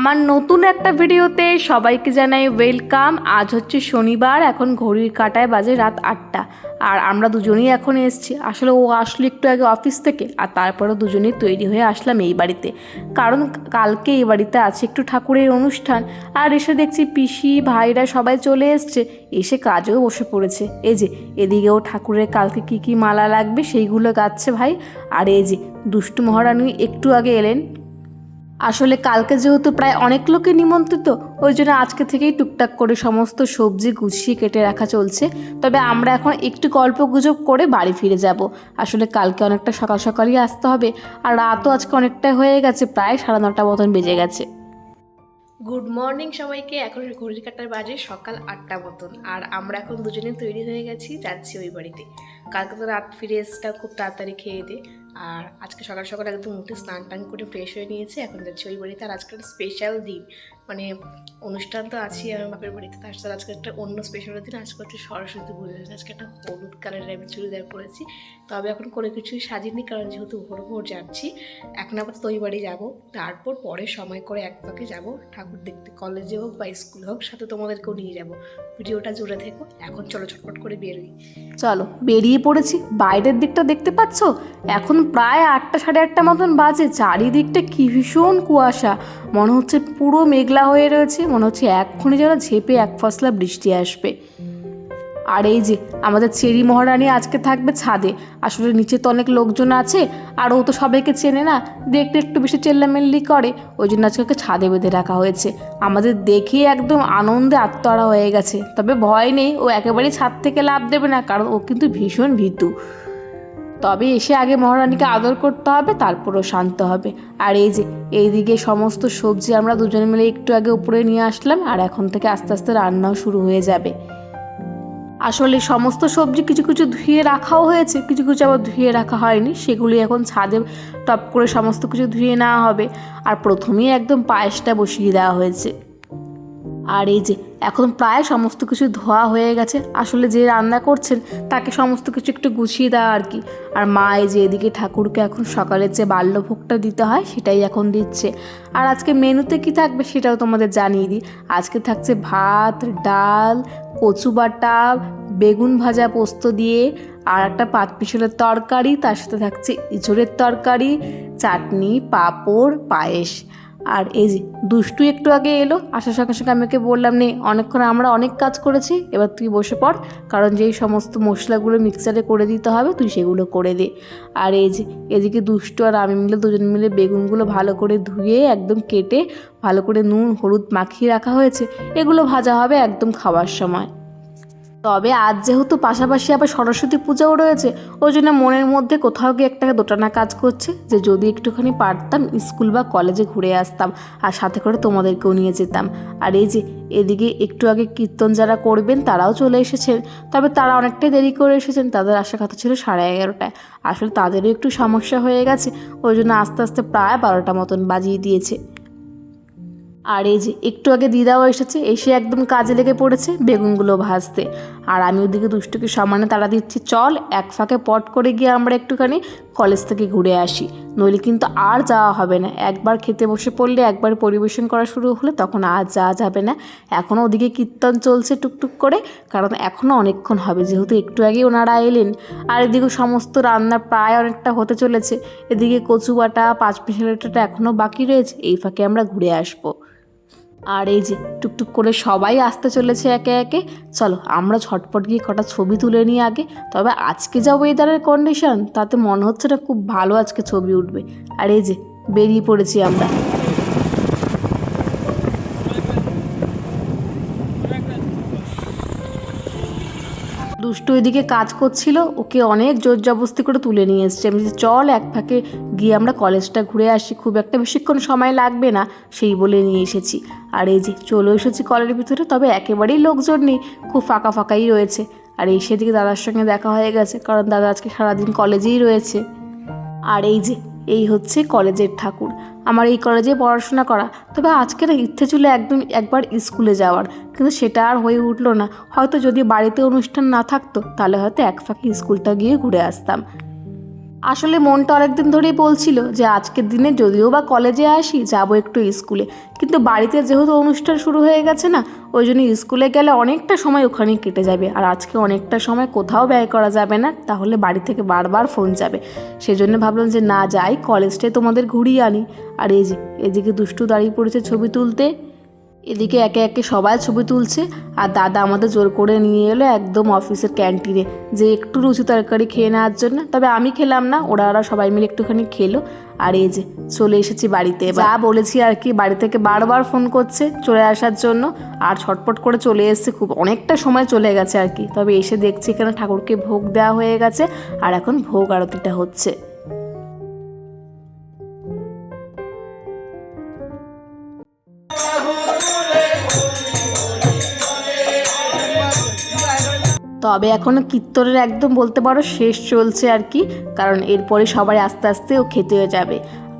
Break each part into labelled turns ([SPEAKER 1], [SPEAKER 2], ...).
[SPEAKER 1] আমার নতুন একটা ভিডিওতে সবাইকে জানাই ওয়েলকাম। আজ হচ্ছে শনিবার, এখন ঘড়ির কাটায় বাজে রাত আটটা। আর আমরা দুজনেই এখন এসেছি। আসলে ও আসলো একটু আগে অফিস থেকে, আর তারপরে দুজনেই তৈরি হয়ে আসলাম এই বাড়িতে। কারণ কালকে এই বাড়িতে আছে একটু ঠাকুরের অনুষ্ঠান, আর এসে দেখছি পিসি, ভাইরা সবাই চলে এসছে। এসে কাজেও বসে পড়েছে। এই যে, এদিকেও ঠাকুরের কালকে কি কি মালা লাগবে সেইগুলো গাচ্ছে ভাই। আর এই যে, দুষ্টু মহারানী একটু আগে এলেন। আসলে কালকে যেহেতু প্রায় অনেক লোকে নিমন্ত্রিত, ওই জন্য আজকে থেকেই টুকটাক করে সমস্ত সবজি গুছিয়ে কেটে রাখা চলছে। তবে আমরা এখন একটু গল্প গুজব করে বাড়ি ফিরে যাব। আসলে কালকে অনেকটা সকাল সকালই আসতে হবে, আর রাতও আজকে অনেকটা হয়ে গেছে, প্রায় সাড়ে নটা মতন বেজে গেছে। গুড মর্নিং সবাইকে, এখন ঘড়ির কাটার বাজে সকাল আটটা মতন, আর আমরা এখন দুজনে তৈরি হয়ে গেছি, যাচ্ছি ওই বাড়িতে। কালকে তো রাত ফিরে এসেটা খুব তাড়াতাড়ি খেয়ে দে। আর আজকে সকাল সকাল একদম উঠে স্নান টান করে ফ্রেশ হয়ে নিয়েছে। এখন যাচ্ছি ওই বাড়িতে। আর আজকে একটা স্পেশাল দিন। মানে অনুষ্ঠান তো আছি আমার বাপের বাড়িতে, তার সাথে আজকে একটা অন্য স্পেশাল দিন, আজকে হচ্ছে সরস্বতী পুজো, আজকে একটা হলুদ কালারের আমি চুড়িদার পরেছি। তবে এখন কোনো কিছুই সাজিনি, কারণ যেহেতু ভোর ভোর যাচ্ছি, এখন আপাতত ওই বাড়ি যাব। তারপর পরে সময় করে এক পাকে যাব, ঠাকুর দেখতে কলেজে হোক বা স্কুল হোক, সাথে তোমাদেরকেও নিয়ে যাব। ভিডিওটা জুড়ে থেকো, এখন চলো ছটপট করে বেরোই। চলো, বেরিয়ে পড়েছি। বাইরের দিকটা দেখতে পাচ্ছ? এখন প্রায় আটটা সাড়ে আটটা মতন বাজে, চারিদিকটা কি ভীষণ কুয়াশা। মনে হচ্ছে পুরো মেঘলা হয়ে রয়েছে। মনে হচ্ছে এক্ষুনি যেন ঝেপে এক ফসলা বৃষ্টি আসবে। আর এই যে, আমাদের চেরি মহারানী আজকে থাকবে ছাদে। আসলে নিচে তো অনেক লোকজন আছে, আর ও তো সবাইকে চেনে না। দেখতে একটু বেশি চেল্লামেল্লি করে। ওই জন্য আজকে ওকে ছাদে বেঁধে রাখা হয়েছে। আমাদের দেখে একদম আনন্দে আত্মহারা হয়ে গেছে। তবে ভয় নেই, ও একেবারেই ছাদ থেকে লাভ দেবে না, কারণ ও কিন্তু ভীষণ ভীতু। তবে এসে আগে মহারানীকে আদর করতে হবে, তারপরও শান্ত হবে। আর এই যে, এইদিকে সমস্ত সবজি আমরা দুজনে মিলে একটু আগে উপরে নিয়ে আসলাম, আর এখন থেকে আস্তে আস্তে রান্নাও শুরু হয়ে যাবে। আসলে সমস্ত সবজি কিছু কিছু ধুয়ে রাখাও হয়েছে, কিছু কিছু আবার ধুয়ে রাখা হয়নি, সেগুলি এখন ছাদে টপ করে সমস্ত কিছু ধুয়ে নেওয়া হবে। আর প্রথমেই একদম পায়েসটা বসিয়ে দেওয়া হয়েছে। আর এই যে এখন প্রায় সমস্ত কিছু ধোয়া হয়ে গেছে, আসলে যে রান্না করছেন তাকে সমস্ত কিছু একটু গুছিয়ে দেওয়া আর কি। আর মা এই যে এদিকে ঠাকুরকে এখন সকালের যে বাল্যভোগটা দিতে হয় সেটাই এখন দিচ্ছে। আর আজকে মেনুতে কি থাকবে সেটাও তোমাদের জানিয়ে দিই। আজকে থাকছে ভাত, ডাল, কচু বাটা, বেগুন ভাজা পোস্ত দিয়ে, আর একটা পাত পিছলের তরকারি, তার সাথে থাকছে ইঁচড়ের তরকারি, চাটনি, পাঁপড়, পায়েস। আর এই যে দুষ্টু একটু আগে এলো, আসার সঙ্গে সঙ্গে আমি ওকে বললাম, নে, অনেকক্ষণ আমরা অনেক কাজ করেছি, এবার তুই বসে পড়, কারণ যেই সমস্ত মশলাগুলো মিক্সারে করে দিতে হবে, তুই সেগুলো করে দে। আর এই যে এদিকে দুষ্টু আর আমি মিলে দুজন মিলে বেগুনগুলো ভালো করে ধুয়ে একদম কেটে ভালো করে নুন, হলুদ মাখিয়ে রাখা হয়েছে, এগুলো ভাজা হবে একদম খাওয়ার সময়। তবে আজ যেহেতু পাশাপাশি আবার সরস্বতী পূজাও রয়েছে, ওই জন্য মনের মধ্যে কোথাও গিয়ে একটা দোটানা কাজ করছে যে যদি একটুখানি পারতাম, স্কুল বা কলেজে ঘুরে আসতাম আর সাথে করে তোমাদেরকেও নিয়ে যেতাম। আর এই যে এদিকে একটু আগে কীর্তন যারা করবেন তারাও চলে এসেছেন, তবে তারা অনেকটাই দেরি করে এসেছেন, তাদের আসার কথা ছিল সাড়ে এগারোটায়। আসলে তাদেরও একটু সমস্যা হয়ে গেছে, ওই জন্য আস্তে আস্তে প্রায় বারোটা মতন বাজিয়ে দিয়েছে। আর এই যে একটু আগে দিদাও এসেছে, এসে একদম কাজে লেগে পড়েছে বেগুনগুলো ভাজতে। আর আমি ওদিকে দুষ্টুকে সমানে তাড়া দিচ্ছি, চল এক ফাঁকে পট করে গিয়ে আমরা একটুখানি কলেজ থেকে ঘুরে আসি। নইলে কিন্তু আর যাওয়া হবে না। একবার খেতে বসে পড়লে একবার পরিবেশন করা শুরু হলে তখন আর যাওয়া যাবে না। এখনও ওদিকে কীর্তন চলছে টুকটুক করে, কারণ এখনও অনেকক্ষণ হবে, যেহেতু একটু আগে ওনারা এলেন। আর এদিকে সমস্ত রান্না প্রায় অনেকটা হতে চলেছে। এদিকে কচু বাটা পাঁচ পিসালিটাটা এখনও বাকি রয়েছে। এই ফাঁকে আমরা ঘুরে আসব। আর এই যে টুকটুক করে সবাই আসতে চলেছে একে একে, চলো আমরা ঝটপট গিয়ে কটা ছবি তুলে নিই আগে। তবে আজকে যা ওয়েদারের কন্ডিশন তাতে মনে হচ্ছে না খুব ভালো আজকে ছবি উঠবে। আর এই যে বেরিয়ে পড়েছি আমরা। দুষ্টু এদিকে কাজ করছিল, ওকে অনেক জোর জবস্তি করে তুলে নিয়ে এসছে। আমি চল এক ফাঁকে গিয়ে আমরা কলেজটা ঘুরে আসি, খুব একটা বেশিক্ষণ সময় লাগবে না, সেই বলে নিয়ে এসেছি। আর এই যে চলে এসেছি কলের ভিতরে, তবে একেবারেই লোকজন নেই, খুব ফাঁকা ফাঁকাই রয়েছে। আর এই সেদিকে দাদার সঙ্গে দেখা হয়ে গেছে, কারণ দাদা আজকে সারাদিন কলেজেই রয়েছে। আর এই যে এই হচ্ছে কলেজের ঠাকুর। আমার এই কলেজে পড়াশোনা করা। তবে আজকের ইচ্ছে ছিল একদম একবার স্কুলে যাওয়ার। কিন্তু সেটা আর হয়ে উঠল না। হয়তো যদি বাড়িতে অনুষ্ঠান না থাকতো, তাহলে হয়তো এক ফাঁকে স্কুলটা গিয়ে ঘুরে আসতাম। আসলে মনটা অনেকদিন ধরেই বলছিল যে আজকের দিনে যদিও বা কলেজে আসি, যাব একটু স্কুলে। কিন্তু বাড়িতে যেহেতু অনুষ্ঠান শুরু হয়ে গেছে না, ওই জন্য স্কুলে গেলে অনেকটা সময় ওখানেই কেটে যাবে। আর আজকে অনেকটা সময় কোথাও ব্যয় করা যাবে না, তাহলে বাড়ি থেকে বারবার ফোন যাবে। সেজন্য ভাবলাম যে না, যাই, কলেজটাই তোমাদের ঘুরিয়ে আনি। আর এই যে এদিকে দুষ্টু দাঁড়িয়ে পড়েছে ছবি তুলতে। এদিকে একে একে সবাই ছবি তুলছে আর দাদা আমাদের জোর করে নিয়ে এলো একদম অফিসের ক্যান্টিনে। যে একটু রুচি তরকারি খেয়ে নেওয়ার জন্য, তবে আমি খেলাম না, ওরা ওরা সবাই মিলে একটুখানি খেলো। আর এই যে, চলে এসেছি বাড়িতে। যা বলেছি আর কি, বাড়ি থেকে বারবার ফোন করছে চলে আসার জন্য, আর ছটপট করে চলে এসছে, খুব অনেকটা সময় চলে গেছে আর কি। তবে এসে দেখছি এখানে ঠাকুরকে ভোগ দেওয়া হয়ে গেছে, আর এখন ভোগ আরতিটা হচ্ছে। তবে এখনও কীর্তনের একদম বলতে পারো শেষ চলছে আর কি, কারণ এরপরে সবাই আস্তে আস্তে ও খেতে হয়ে যাবে।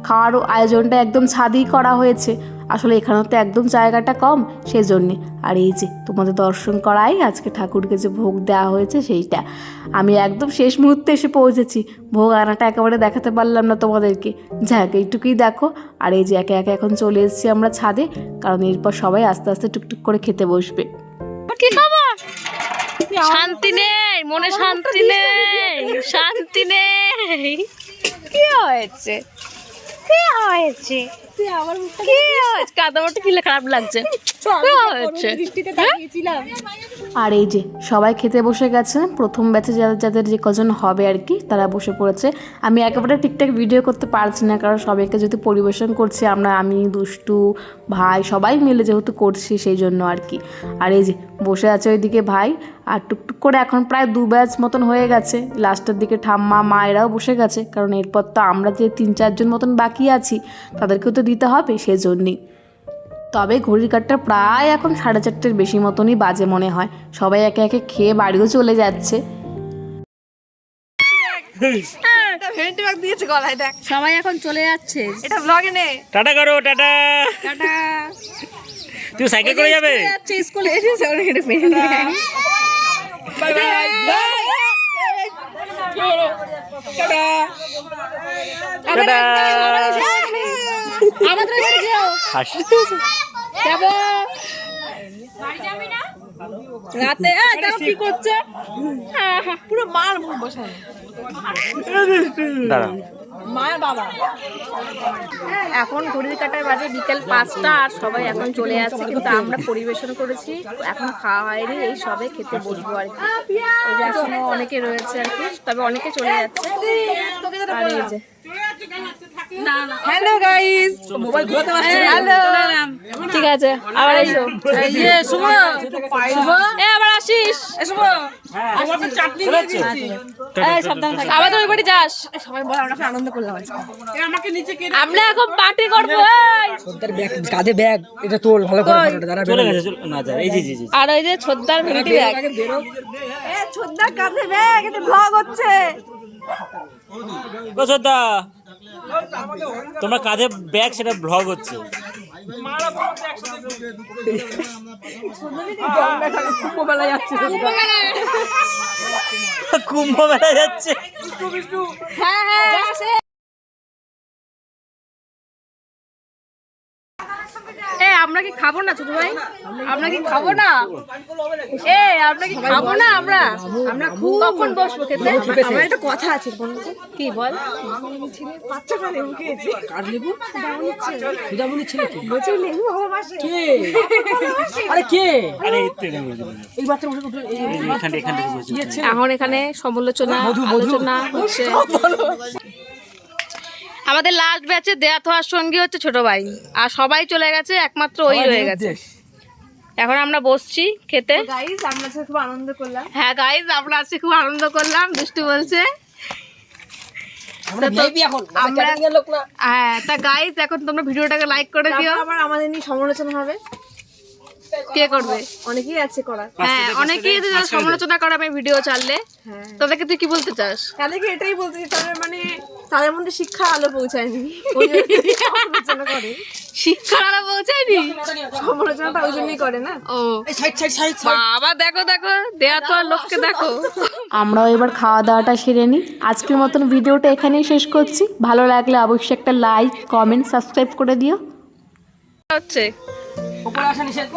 [SPEAKER 1] খাওয়ারও আয়োজনটা একদম ছাদেই করা হয়েছে। আসলে এখানে তো একদম জায়গাটা কম, সেজন্যে। আর এই যে তোমাদের দর্শন করাই, আজকে ঠাকুরকে যে ভোগ দেওয়া হয়েছে সেইটা। আমি একদম শেষ মুহূর্তে এসে পৌঁছেছি। ভোগ আনাটা একেবারে দেখাতে পারলাম না তোমাদেরকে। যাক, এইটুকুই দেখো। আর এই যে একে একে এখন চলে এসেছি আমরা ছাদে, কারণ এরপর সবাই আস্তে আস্তে টুকটুক করে খেতে বসবে।
[SPEAKER 2] শান্তি নেই মনে শান্তি নেই শান্তি নেই। কি হয়েছে? কি হয়েছে? কি কি হ্যাঁ?
[SPEAKER 1] আর এই যে সবাই খেতে বসে গেছে। প্রথম ব্যাচে যাদের যাদের যে কজন হবে আর কি তারা বসে পড়েছে। আমি একেবারে ঠিকঠাক ভিডিও করতে পারছি না কারণ সবাইকে যেহেতু পরিবেশন করছি আমরা আমি দুষ্টু ভাই সবাই মিলে যেহেতু করছি সেই জন্য আর কি। আর এই যে বসে আছে ওইদিকে ভাই আর টুকটুক করে এখন প্রায় দু ব্যাচ মতন হয়ে গেছে। লাস্টের দিকে ঠাম্মা মা এরাও বসে গেছে কারণ এরপর তো আমরা যে তিন চারজন মতন বাকি আছি তাদেরকেও তো দিতে হবে সেজন্যই। তবে ঘড়ির কাঠটা প্রায় এখন সাড়ে চারটের বেশি মতনই বাজে মনে হয়। সবাই একে একে খেয়ে বাড়িও চলে যাচ্ছে।
[SPEAKER 2] সবাই এখন চলে যাচ্ছে।
[SPEAKER 3] টাটা করো টাটা। তুই সাইকেল করে যাবে?
[SPEAKER 2] যাচ্ছে স্কুলে এসেছে ওরা এটা মেনে নেয়
[SPEAKER 3] টাটা।
[SPEAKER 2] আমাদের যেও। রাতে দেখো কি করছে। পুরো মার মুখ বসানো
[SPEAKER 3] দাঁড়া।
[SPEAKER 2] মার বাবা।
[SPEAKER 1] এখন ঘড়ির কাটায় বাজে বিকেল পাঁচটা আর সবাই এখন চলে আসছে কিন্তু আমরা পরিবেশন করেছি। এখন খাওয়া হয়নি এই সবে খেতে বসবো আর কি। এই যে এখনও অনেকে রয়েছে আর কি তবে অনেকে চলে যাচ্ছে। আর এই যে
[SPEAKER 2] হ্যালো গাইস মোবাইল ঘোরাতে পারছি হ্যালো
[SPEAKER 1] ঠিক আছে আবার এসো।
[SPEAKER 2] ইয়ে শুভ। শুভ। এ আবার আসিস। এ শুভ। এই সাবধানে থাকিস আবার ওই বাড়ি যাস। সবাই বলে আমরা আনন্দ করলাম। আজকে আমরা এখন পার্টি করব এই।
[SPEAKER 4] তোর ব্যাগ কাঁধে ব্যাগ এটা তোল ভালো করে ফটোটা দাঁড়া
[SPEAKER 3] চলে গেছে চলে না যা এই জি জি জি
[SPEAKER 2] আর ওই যে ছোটদার ভেনিটি ব্যাগ।
[SPEAKER 3] ও শ্রদ্ধা। তোমার কাঁধে ব্যাগ সেটা ভ্লগ হচ্ছে? কুম্ভ মেলা যাচ্ছে।
[SPEAKER 2] এ আমরা কি খাব না ছোট ভাই? আমরা কি খাব না? এ আমরা কি খাব না আমরা? আমরা খুব কখন বসবো খেতে? আমার একটা কথা আছে কি বল?
[SPEAKER 4] কার লেবু? সুদামণি ছেলে কে? আরে
[SPEAKER 3] আরে এই
[SPEAKER 4] বাচ্চা বসে
[SPEAKER 3] বসে।
[SPEAKER 2] এখন এখানে সমালোচনা আলোচনা হচ্ছে। আমাদের লাস্ট ব্যাচে দেয়া হওয়ার সঙ্গী হচ্ছে ছোট ভাই। আর সবাই চলে গেছে একমাত্র ওই রয়ে গেছে। এখন আমরা বসছি খেতে।
[SPEAKER 1] গাইজ আমরা আজকে খুব আনন্দ করলাম।
[SPEAKER 2] হ্যাঁ গাইজ আমরা আজকে খুব আনন্দ করলাম দুষ্টু বলছে। হ্যাঁ তা গাইজ এখন তোমরা ভিডিওটাকে লাইক করে দিও।
[SPEAKER 1] আবার আমাদের নিয়ে সমালোচনা হবে।
[SPEAKER 2] কে করবে?
[SPEAKER 5] অনেকেই আছে করার।
[SPEAKER 2] হ্যাঁ অনেকেই তো যারা সমালোচনা করে আমি ভিডিও চাললে
[SPEAKER 5] হ্যাঁ।
[SPEAKER 2] তাদেরকে তুই কি বলতে চাস?
[SPEAKER 5] তাদেরকে এটাই বলতে চাই, তাদের মানে তাদের মধ্যে শিক্ষা আলো পৌঁছায়নি। সমালোচনা করে।
[SPEAKER 2] শিক্ষার আলো পৌঁছায়নি?
[SPEAKER 5] সমালোচনাটা ওই জন্যই করে না।
[SPEAKER 2] ও।
[SPEAKER 4] সাইড সাইড সাইড
[SPEAKER 2] বাবা দেখো দেখো দেয়া তো আর লোককে দেখো।
[SPEAKER 1] আমরাও এবার খাওয়া দাওয়াটা সেরে নিই। আজকের মতন ভিডিওটা এখানেই শেষ করছি। ভালো লাগলে অবশ্যই একটা লাইক কমেন্ট সাবস্ক্রাইব করে দিও।
[SPEAKER 2] হচ্ছে।
[SPEAKER 4] উপরে আসা নিষেধ